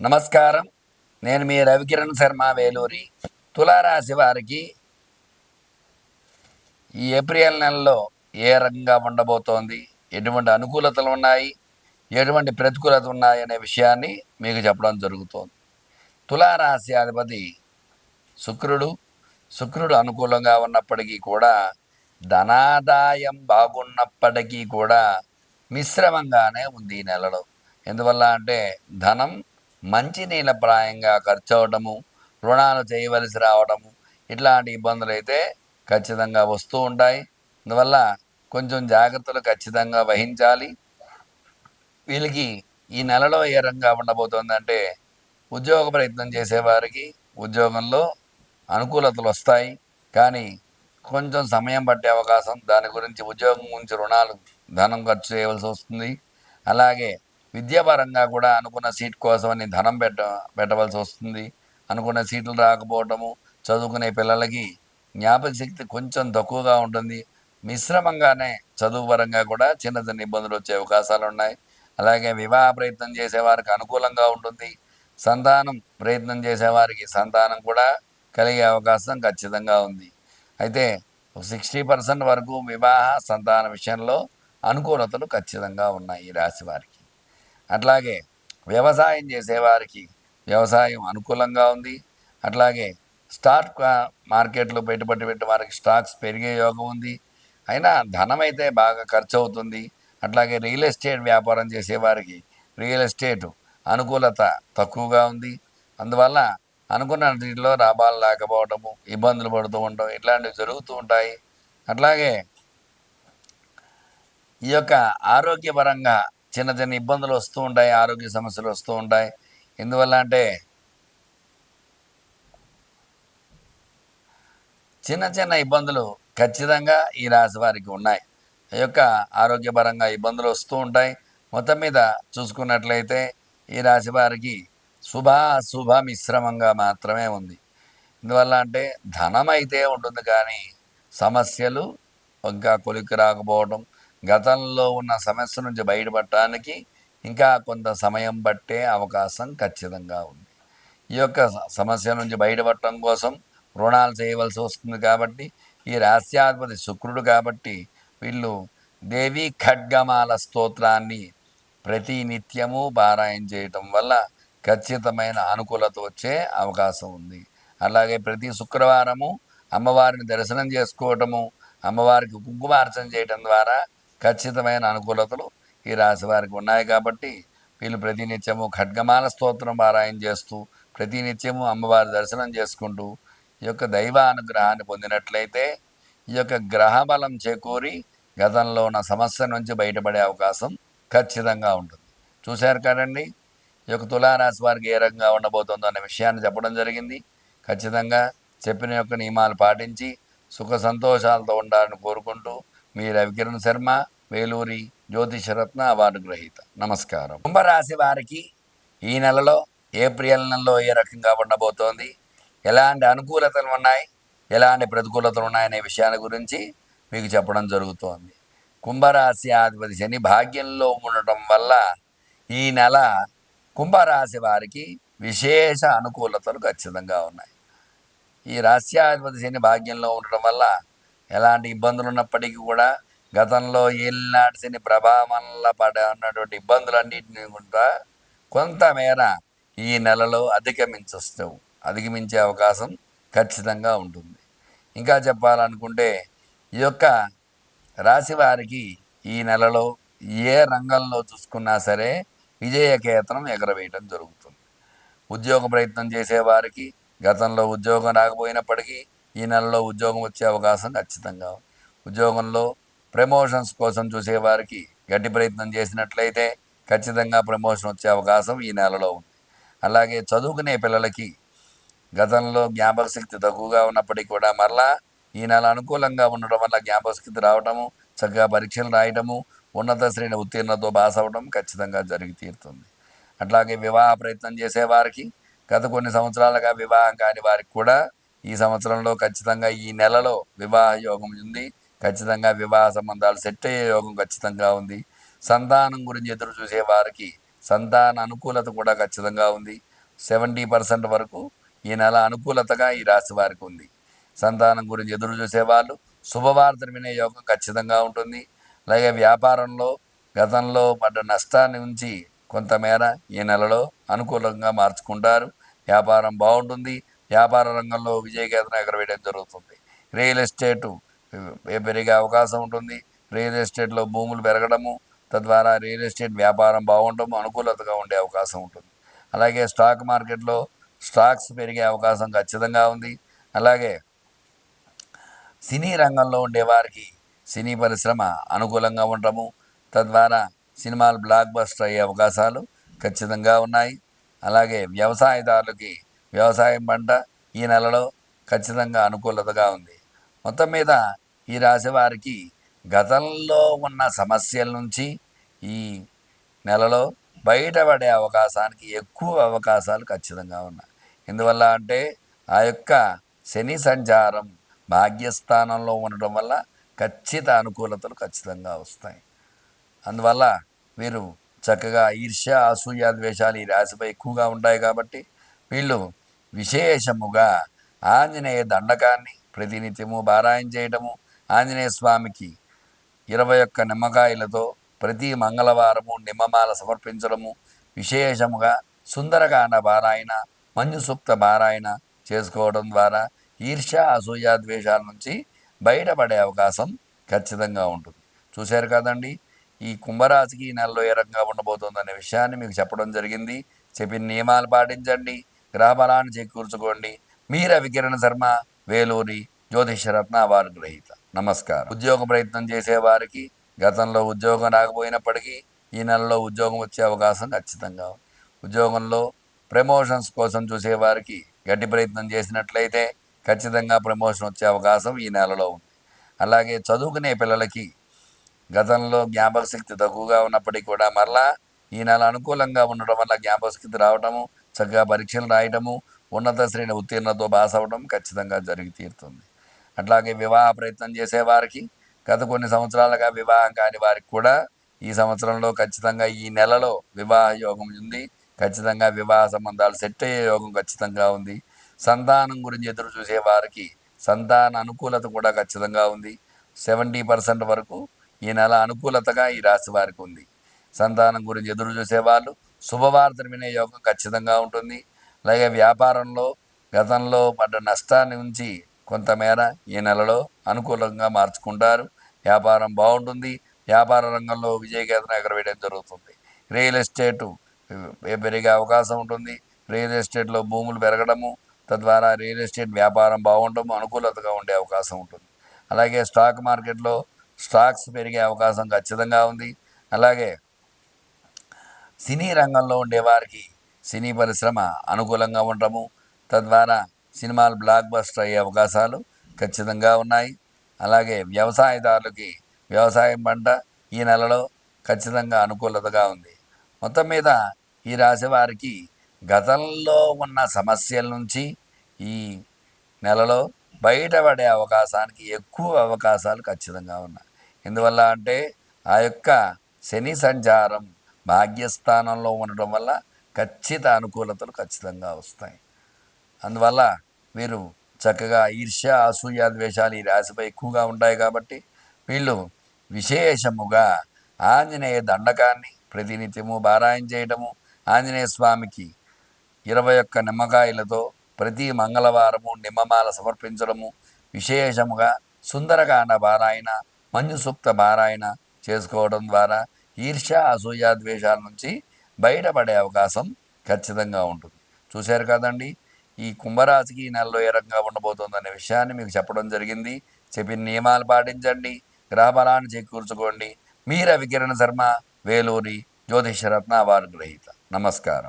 నమస్కారం. నేను మీ రవికిరణ్ శర్మ వేలూరి. తులారాశి వారికి ఈ ఏప్రిల్ నెలలో ఏ రకంగా ఉండబోతోంది? ఎటువంటి అనుకూలతలు ఉన్నాయి? ఎటువంటి ప్రతికూలత ఉన్నాయి అనే విషయాన్ని మీకు చెప్పడం జరుగుతోంది. తులారాశి అధిపతి శుక్రుడు శుక్రుడు అనుకూలంగా ఉన్నప్పటికీ కూడా ధనాదాయం బాగున్నప్పటికీ కూడా మిశ్రమంగానే ఉంది ఈ నెలలో. ఎందువల్ల అంటే ధనం మంచి నీళ్ళప్రాయంగా ఖర్చు అవడము రుణాలు చేయవలసి రావడము ఇట్లాంటి ఇబ్బందులు అయితే ఖచ్చితంగా వస్తూ ఉంటాయి. అందువల్ల కొంచెం జాగ్రత్తలు ఖచ్చితంగా వహించాలి. వీళ్ళకి ఈ నెలలో ఏ రంగా ఉండబోతోందంటే ఉద్యోగ ప్రయత్నం చేసేవారికి ఉద్యోగంలో అనుకూలతలు వస్తాయి. కానీ కొంచెం సమయం పట్టే అవకాశం దాని గురించి ఉద్యోగం గురించి రుణాలు ధనం ఖర్చు చేయవలసి వస్తుంది. అలాగే విద్యాపరంగా కూడా అనుకున్న సీట్ కోసమని ధనం పెట్ట పెట్టవలసి వస్తుంది. అనుకున్న సీట్లు రాకపోవటము చదువుకునే పిల్లలకి జ్ఞాపక శక్తి కొంచెం తక్కువగా ఉంటుంది. మిశ్రమంగానే చదువు పరంగా కూడా చిన్న చిన్న ఇబ్బందులు వచ్చే అవకాశాలు ఉన్నాయి. అలాగే వివాహ ప్రయత్నం చేసేవారికి అనుకూలంగా ఉంటుంది. సంతానం ప్రయత్నం చేసేవారికి సంతానం కూడా కలిగే అవకాశం ఖచ్చితంగా ఉంది. అయితే సిక్స్టీ పర్సెంట్ వరకు వివాహ సంతాన విషయంలో అనుకూలతలు ఖచ్చితంగా ఉన్నాయి ఈ రాశి వారికి. అట్లాగే వ్యవసాయం చేసేవారికి వ్యవసాయం అనుకూలంగా ఉంది. అట్లాగే స్టాక్ మార్కెట్లో పెట్టుబడి పెట్టే వారికి స్టాక్స్ పెరిగే యోగం ఉంది. అయినా ధనం అయితే బాగా ఖర్చు అవుతుంది అట్లాగే రియల్ ఎస్టేట్ వ్యాపారం చేసేవారికి రియల్ ఎస్టేట్ అనుకూలత తక్కువగా ఉంది. అందువల్ల అనుకున్న దీంట్లో లాభాలు లేకపోవటము ఇబ్బందులు పడుతూ ఉండటం ఇట్లాంటివి జరుగుతూ ఉంటాయి. అట్లాగే ఈ యొక్క ఆరోగ్యపరంగా చిన్న చిన్న ఇబ్బందులు వస్తూ ఉంటాయి ఆరోగ్య సమస్యలు వస్తూ ఉంటాయి. ఎందువల్ల అంటే చిన్న చిన్న ఇబ్బందులు ఖచ్చితంగా ఈ రాశి వారికి ఉన్నాయి. ఈ యొక్క ఆరోగ్యపరంగా ఇబ్బందులు వస్తూ ఉంటాయి. మొత్తం మీద చూసుకున్నట్లయితే ఈ రాశి వారికి శుభ అశుభ మిశ్రమంగా మాత్రమే ఉంది. ఎందువల్ల అంటే ధనం అయితే ఉంటుంది కానీ సమస్యలు ఇంకా కొలికి రాకపోవడం గతంలో ఉన్న సమస్య నుంచి బయటపడటానికి ఇంకా కొంత సమయం పట్టే అవకాశం ఖచ్చితంగా ఉంది. ఈ యొక్క సమస్య నుంచి బయటపడటం కోసం రుణాలు చేయవలసి వస్తుంది కాబట్టి ఈ రాస్యాధిపతి శుక్రుడు కాబట్టి వీళ్ళు దేవి ఖడ్గమాల స్తోత్రాన్ని ప్రతి నిత్యము పారాయణ చేయటం వల్ల ఖచ్చితమైన అనుకూలత వచ్చే అవకాశం ఉంది. అలాగే ప్రతి శుక్రవారము అమ్మవారిని దర్శనం చేసుకోవటము అమ్మవారికి కుంకుమార్చన చేయటం ద్వారా ఖచ్చితమైన అనుకూలతలు ఈ రాశి వారికి ఉన్నాయి కాబట్టి వీళ్ళు ప్రతినిత్యము ఖడ్గమాల స్తోత్రం పారాయణ చేస్తూ ప్రతినిత్యము అమ్మవారి దర్శనం చేసుకుంటూ ఈ యొక్క దైవ అనుగ్రహాన్ని పొందినట్లయితే ఈ యొక్క గ్రహబలం చేకూరి గతంలో ఉన్న సమస్య నుంచి బయటపడే అవకాశం ఖచ్చితంగా ఉంటుంది. చూశారు కదండి? ఈ యొక్క తులారాశి వారికి ఏ రకంగా ఉండబోతుందో అనే విషయాన్ని చెప్పడం జరిగింది. ఖచ్చితంగా చెప్పిన యొక్క నియమాలు పాటించి సుఖ సంతోషాలతో ఉండాలని కోరుకుంటూ మీ రవికిరణ్ శర్మ వేలూరి జ్యోతిషరత్న అవార్డు గ్రహీత. నమస్కారం. కుంభరాశి వారికి ఈ నెలలో ఏప్రిల్ నెలలో ఏ రకంగా ఉండబోతోంది? ఎలాంటి అనుకూలతలు ఉన్నాయి? ఎలాంటి ప్రతికూలతలు ఉన్నాయనే విషయాల గురించి మీకు చెప్పడం జరుగుతోంది. కుంభరాశి అధిపతి శని భాగ్యంలో ఉండటం వల్ల ఈ నెల కుంభరాశి వారికి విశేష అనుకూలతలు ఖచ్చితంగా ఉన్నాయి. ఈ రాశ్యాధిపతి శని భాగ్యంలో ఉండటం వల్ల ఎలాంటి ఇబ్బందులు ఉన్నప్పటికీ కూడా గతంలో ఏలినాటి శని ప్రభావంలో పడ ఉన్నటువంటి ఇబ్బందులన్నింటినీ కూడా కొంతమేర ఈ నెలలో అధిగమించొస్తావు. అధిగమించే అవకాశం ఖచ్చితంగా ఉంటుంది. ఇంకా చెప్పాలనుకుంటే ఈ యొక్క రాశి వారికి ఈ నెలలో ఏ రంగంలో చూసుకున్నా సరే విజయకేతనం ఎగరవేయటం జరుగుతుంది. ఉద్యోగ ప్రయత్నం చేసేవారికి గతంలో ఉద్యోగం రాకపోయినప్పటికీ ఈ నెలలో ఉద్యోగం వచ్చే అవకాశం ఖచ్చితంగా ఉద్యోగంలో ప్రమోషన్స్ కోసం చూసేవారికి గట్టి ప్రయత్నం చేసినట్లయితే ఖచ్చితంగా ప్రమోషన్ వచ్చే అవకాశం ఈ నెలలో ఉంది. అలాగే చదువుకునే పిల్లలకి గతంలో జ్ఞాపక శక్తి తక్కువగా ఉన్నప్పటికీ కూడా మరలా ఈ నెల అనుకూలంగా ఉండడం వల్ల జ్ఞాపక శక్తి రావడము చక్కగా పరీక్షలు రాయడము ఉన్నత శ్రేణి ఉత్తీర్ణతో పాస్ అవ్వడం ఖచ్చితంగా జరిగి తీరుతుంది. అట్లాగే వివాహ ప్రయత్నం చేసేవారికి గత కొన్ని సంవత్సరాలుగా వివాహం కాని వారికి కూడా ఈ సంవత్సరంలో ఖచ్చితంగా ఈ నెలలో వివాహ యోగం ఉంది. ఖచ్చితంగా వివాహ సంబంధాలు సెట్ అయ్యే యోగం ఖచ్చితంగా ఉంది. సంతానం గురించి ఎదురు చూసే వారికి సంతాన అనుకూలత కూడా ఖచ్చితంగా ఉంది. సెవెంటీ పర్సెంట్ వరకు ఈ నెల అనుకూలతగా ఈ రాశి వారికి ఉంది. సంతానం గురించి ఎదురు చూసేవాళ్ళు శుభవార్తను వినే యోగం ఖచ్చితంగా ఉంటుంది. అలాగే వ్యాపారంలో గతంలో పడ్డ నష్టాన్ని ఉంచి కొంతమేర ఈ నెలలో అనుకూలంగా మార్చుకుంటారు. వ్యాపారం బాగుంటుంది. వ్యాపార రంగంలో విజయకేతనం ఎగరవేయడం జరుగుతుంది. రియల్ ఎస్టేటు పెరిగే అవకాశం ఉంటుంది. రియల్ ఎస్టేట్లో భూములు పెరగడము తద్వారా రియల్ ఎస్టేట్ వ్యాపారం బాగుండడం అనుకూలతగా ఉండే అవకాశం ఉంటుంది. అలాగే స్టాక్ మార్కెట్లో స్టాక్స్ పెరిగే అవకాశం ఖచ్చితంగా ఉంది. అలాగే సినీ రంగంలో ఉండేవారికి సినీ పరిశ్రమ అనుకూలంగా ఉండటము తద్వారా సినిమాలు బ్లాక్ బస్టర్ అయ్యే అవకాశాలు ఖచ్చితంగా ఉన్నాయి. అలాగే వ్యవసాయదారులకి వ్యవసాయం పంట ఈ నెలలో ఖచ్చితంగా అనుకూలతగా ఉంది. మొత్తం మీద ఈ రాశి వారికి గతంలో ఉన్న సమస్యల నుంచి ఈ నెలలో బయటపడే అవకాశానికి ఎక్కువ అవకాశాలు ఖచ్చితంగా ఉన్నాయి. ఎందువల్ల అంటే ఆ యొక్క శని సంచారం భాగ్యస్థానంలో ఉండటం వల్ల ఖచ్చిత అనుకూలతలు ఖచ్చితంగా వస్తాయి. అందువల్ల వీరు చక్కగా ఈర్ష్య అసూయ ద్వేషాలు ఈ రాశిపై ఎక్కువగా ఉంటాయి కాబట్టి వీళ్ళు విశేషముగా ఆంజనేయ దండకాన్ని ప్రతినిత్యము పారాయణ చేయటము ఆంజనేయ స్వామికి ఇరవై ఒక్క నిమ్మకాయలతో ప్రతి మంగళవారము నిమ్మమాల సమర్పించడము విశేషముగా సుందరకాండ పారాయణ మంజు సుప్త పారాయణ చేసుకోవడం ద్వారా ఈర్ష్య అసూయ ద్వేషాల నుంచి బయటపడే అవకాశం ఖచ్చితంగా ఉంటుంది. చూశారు కదండి ఈ కుంభరాశికి ఈ నెలలో ఏ రకంగా ఉండబోతుందనే విషయాన్ని మీకు చెప్పడం జరిగింది. చెప్పిన నియమాలు పాటించండి. గ్రహబలాన్ని చేకూర్చుకోండి. మీర వికిరణ శర్మ వేలూరి జ్యోతిషరత్న వారి గ్రహీత. నమస్కారం. ఉద్యోగ ప్రయత్నం చేసేవారికి గతంలో ఉద్యోగం రాకపోయినప్పటికీ ఈ నెలలో ఉద్యోగం వచ్చే అవకాశం ఖచ్చితంగా ఉద్యోగంలో ప్రమోషన్స్ కోసం చూసేవారికి గట్టి ప్రయత్నం చేసినట్లయితే ఖచ్చితంగా ప్రమోషన్ వచ్చే అవకాశం ఈ నెలలో ఉంది. అలాగే చదువుకునే పిల్లలకి గతంలో జ్ఞాపక శక్తి తక్కువగా ఉన్నప్పటికీ కూడా మరలా ఈ నెల అనుకూలంగా ఉండడం వల్ల జ్ఞాపక శక్తి రావడము చక్కగా పరీక్షలు రాయడము ఉన్నత శ్రేణి ఉత్తీర్ణతో పాస్ అవ్వడం ఖచ్చితంగా జరిగి తీరుతుంది. అట్లాగే వివాహ ప్రయత్నం చేసేవారికి గత కొన్ని సంవత్సరాలుగా వివాహం కాని వారికి కూడా ఈ సంవత్సరంలో ఖచ్చితంగా ఈ నెలలో వివాహ యోగం ఉంది. ఖచ్చితంగా వివాహ సంబంధాలు సెట్ అయ్యే యోగం ఖచ్చితంగా ఉంది. సంతానం గురించి ఎదురు చూసే వారికి సంతాన అనుకూలత కూడా ఖచ్చితంగా ఉంది. సెవెంటీ పర్సెంట్ వరకు ఈ నెల అనుకూలతగా ఈ రాశి వారికి ఉంది. సంతానం గురించి ఎదురు చూసేవాళ్ళు శుభవార్తను వినే యోగం ఖచ్చితంగా ఉంటుంది. అలాగే వ్యాపారంలో గతంలో పడ్డ నష్టాన్ని ఉంచి కొంతమేర ఈ నెలలో అనుకూలంగా మార్చుకుంటారు. వ్యాపారం బాగుంటుంది. వ్యాపార రంగంలో విజయకేతన ఎగరవేయడం జరుగుతుంది. రియల్ ఎస్టేటు పెరిగే అవకాశం ఉంటుంది. రియల్ ఎస్టేట్లో భూములు పెరగడము తద్వారా రియల్ ఎస్టేట్ వ్యాపారం బాగుండము అనుకూలతగా ఉండే అవకాశం ఉంటుంది. అలాగే స్టాక్ మార్కెట్లో స్టాక్స్ పెరిగే అవకాశం ఖచ్చితంగా ఉంది. అలాగే సినీ రంగంలో ఉండేవారికి సినీ పరిశ్రమ అనుకూలంగా ఉండటము తద్వారా సినిమాలు బ్లాక్ బస్టర్ అయ్యే అవకాశాలు ఖచ్చితంగా ఉన్నాయి. అలాగే వ్యవసాయదారులకి వ్యవసాయం పంట ఈ నెలలో ఖచ్చితంగా అనుకూలతగా ఉంది. మొత్తం మీద ఈ రాశి వారికి గతంలో ఉన్న సమస్యల నుంచి ఈ నెలలో బయటపడే అవకాశానికి ఎక్కువ అవకాశాలు ఖచ్చితంగా ఉన్నాయి. ఎందువల్ల అంటే ఆ యొక్క శని సంచారం భాగ్యస్థానంలో ఉండటం వల్ల ఖచ్చిత అనుకూలతలు ఖచ్చితంగా వస్తాయి. అందువల్ల వీరు చక్కగా ఈర్ష్య అసూయ ద్వేషాలు ఈ రాశిపై ఎక్కువగా ఉంటాయి కాబట్టి వీళ్ళు విశేషముగా ఆంజనేయ దండకాన్ని ప్రతినిత్యము పారాయణ చేయటము ఆంజనేయ స్వామికి ఇరవై ఒక్క నిమ్మకాయలతో ప్రతి మంగళవారము నిమ్మమాల సమర్పించడము విశేషముగా సుందరకాండ పారాయణ మంజుసూక్త పారాయణ చేసుకోవడం ద్వారా ఈర్ష్య అసూయ ద్వేషాల నుంచి బయటపడే అవకాశం ఖచ్చితంగా ఉంటుంది. చూశారు కదండి ఈ కుంభరాశికి ఈ నెలలో ఏ రకంగా ఉండబోతుందనే విషయాన్ని మీకు చెప్పడం జరిగింది. చెప్పిన నియమాలు పాటించండి గ్రహబలాన్ని చేకూర్చుకోండి. మీర వికిరణ శర్మ వేలూరి జ్యోతిషరత్న వారి గ్రహీత. నమస్కారం.